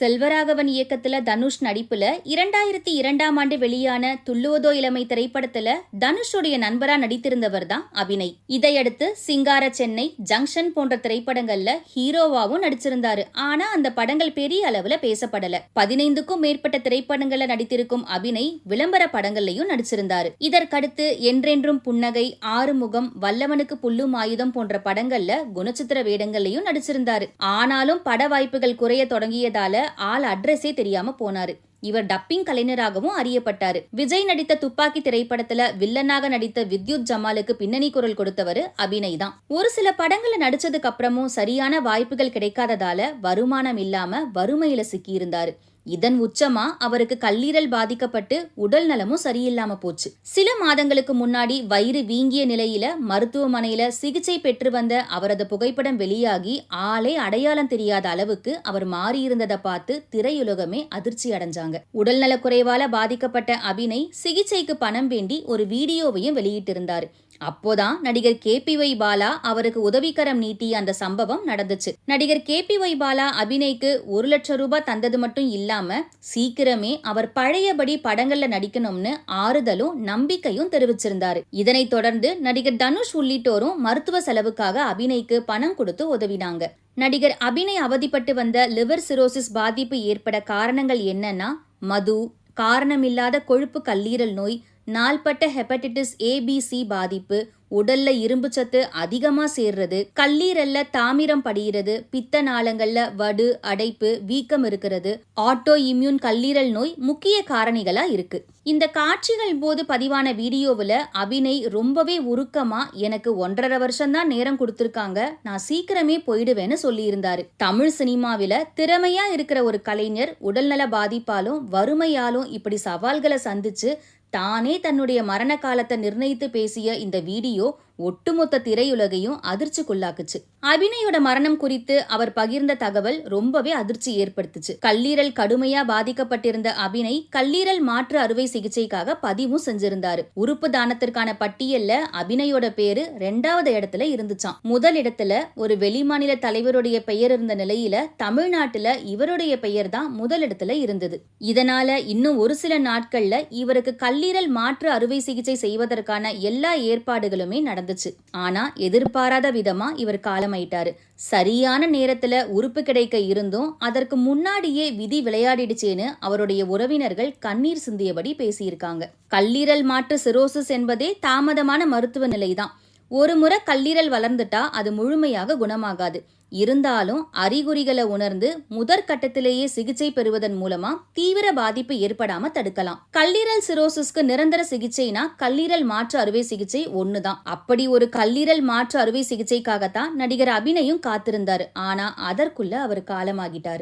செல்வராகவன் இயக்கத்துல தனுஷ் நடிப்புல இரண்டாயிரத்தி இரண்டாம் ஆண்டு வெளியான துள்ளுவதோ இளமை திரைப்படத்துல தனுஷுடைய நண்பரா நடித்திருந்தவர் தான் அபிநய். இதையடுத்து சிங்கார சென்னை ஜங்ஷன் போன்ற திரைப்படங்கள்ல ஹீரோவாவும் நடிச்சிருந்தாரு. ஆனா அந்த படங்கள் பெரிய அளவுல பேசப்படல. பதினைந்துக்கும் மேற்பட்ட திரைப்படங்கள்ல நடித்திருக்கும் அபிநய் விளம்பர படங்கள்லயும் நடிச்சிருந்தாரு. இதற்கடுத்து என்றென்றும் புன்னகை ஆறுமுகம் வல்லவனுக்கு புல்லும் ஆயுதம் போன்ற படங்கள்ல குணச்சித்திர வேடங்கள்லயும் நடிச்சிருந்தாரு. ஆனாலும் பட வாய்ப்புகள் குறைய தொடங்கியதால ஆள் அட்ரஸே தெரியாம போனாரு. இவர் டப்பிங் கலைஞராகவும் அறியப்பட்டாரு. விஜய் நடித்த துப்பாக்கி திரைப்படத்துல வில்லனாக நடித்த வித்யுத் ஜமாலுக்கு பின்னணி குரல் கொடுத்தவர் அபிநய் தான். ஒரு சில படங்களை நடிச்சதுக்கு அப்புறமும் சரியான வாய்ப்புகள் கிடைக்காததால வருமானம் இல்லாம வறுமையில சிக்கியிருந்தாரு. இதன் உச்சமா அவருக்கு கல்லீரல் பாதிக்கப்பட்டு உடல் நலமும் சரியில்லாம போச்சு. சில மாதங்களுக்கு முன்னாடி வயிறு வீங்கிய நிலையில மருத்துவமனையில சிகிச்சை பெற்று வந்த அவரது புகைப்படம் வெளியாகி ஆளே அடையாளம் தெரியாத அளவுக்கு அவர் மாறியிருந்ததை பார்த்து திரையுலகமே அதிர்ச்சி அடைஞ்சாங்க. உடல்நலக் குறைவால பாதிக்கப்பட்ட அபினை சிகிச்சைக்கு பணம் வேண்டி ஒரு வீடியோவையும் வெளியிட்டிருந்தார். அப்போதான் நடிகர் கே பி ஒய் பாலா அவருக்கு உதவிக்கரம் நீட்டிய அந்த சம்பவம் நடந்துச்சு. நடிகர் கே பி ஒய் பாலா அபிநய்க்கு ஒரு லட்சம் ரூபாய் தந்தது மட்டும் இல்லாம சீக்கிரமே அவர் பழையபடி படங்கள்ல நடிக்கணும்னு ஆறுதலும் நம்பிக்கையும் தெரிவிச்சிருந்தாரு. இதனைத் தொடர்ந்து நடிகர் தனுஷ் உள்ளிட்டோரும் மருத்துவ செலவுக்காக அபிநய்க்கு பணம் கொடுத்து உதவினாங்க. நடிகர் அபிநய் அவதிப்பட்டு வந்த லிவர் சிரோசிஸ் பாதிப்பு ஏற்பட காரணங்கள் என்னன்னா மது காரணமில்லாத கொழுப்பு கல்லீரல் நோய் நாள்பட்ட ஹெப்படைட்டிஸ் ஏபிசி பாதிப்பு உடல்ல இரும்பு சத்து அதிகமா சேர்றது கல்லீரல்ல தாமிரம் படிகிறது பித்த நாளங்கள்ல வடு அடைப்பு வீக்கம் இருக்கிறது ஆட்டோ இம்யூன் கல்லீரல் நோய் முக்கிய காரணிகளா இருக்கு. இந்த காட்சிகள் போது பதிவான வீடியோவில் அபிநய் ரொம்பவே உருக்கமா எனக்கு ஒன்றரை வருஷம் தான் நேரம் கொடுத்துருக்காங்க. நான் சீக்கிரமே போயிடுவேன்னு சொல்லியிருந்தாரு. தமிழ் சினிமாவில திறமையா இருக்கிற ஒரு கலைஞர் உடல்நல பாதிப்பாலும் வறுமையாலும் இப்படி சவால்களை சந்திச்சு தானே தன்னுடைய மரண காலத்தை நிர்ணயித்து பேசிய இந்த வீடியோ ஒட்டுமொத்த திரையுலகையும் அதிர்ச்சிக்குள்ளாக்குச்சு. அபிநயோட மரணம் குறித்து அவர் பகிர்ந்த தகவல் ரொம்பவே அதிர்ச்சி ஏற்படுத்துச்சு. கல்லீரல் கடுமையா பாதிக்கப்பட்டிருந்த அபிநய் கல்லீரல் மாற்று அறுவை சிகிச்சைக்காக பதிவும் செஞ்சிருந்தாரு. உறுப்பு தானத்திற்கான பட்டியல்ல அபிநயோட பேரு ரெண்டாவது இடத்துல இருந்துச்சாம். முதல் இடத்துல ஒரு வெளிமாநில தலைவருடைய பெயர் இருந்த நிலையில தமிழ்நாட்டுல இவருடைய பெயர் தான் முதல் இடத்துல இருந்தது. இதனால இன்னும் ஒரு சில நாட்கள்ல இவருக்கு கல்லீரல் மாற்று அறுவை சிகிச்சை செய்வதற்கான எல்லா ஏற்பாடுகளுமே நடந்தது நடந்துச்சு. ஆனா எதிர்பாராத விதமா இவர் காலமாயிட்டாரு. சரியான நேரத்துல உறுப்பு கிடைக்க இருந்தும் அதற்கு முன்னாடியே விதி விளையாடிடுச்சேன்னு அவருடைய உறவினர்கள் கண்ணீர் சிந்தியபடி பேசியிருக்காங்க. கல்லீரல் மாற்று சிரோசிஸ் என்பதே தாமதமான மருத்துவ நிலைதான். ஒரு முறை கல்லீரல் வளர்ந்துட்டா அது முழுமையாக குணமாகாது. இருந்தாலும் அறிகுறிகளை உணர்ந்து முதற்கட்டத்திலேயே சிகிச்சை பெறுவதன் மூலமா தீவிர பாதிப்பு ஏற்படாம தடுக்கலாம். கல்லீரல் சிரோசிஸ்க்கு நிரந்தர சிகிச்சைனா கல்லீரல் மாற்று அறுவை சிகிச்சை ஒண்ணுதான். அப்படி ஒரு கல்லீரல் மாற்று அறுவை சிகிச்சைக்காகத்தான் நடிகர் அபிநயும் காத்திருந்தாரு. ஆனா அதற்குள்ள அவர் காலமாகிட்டாரு.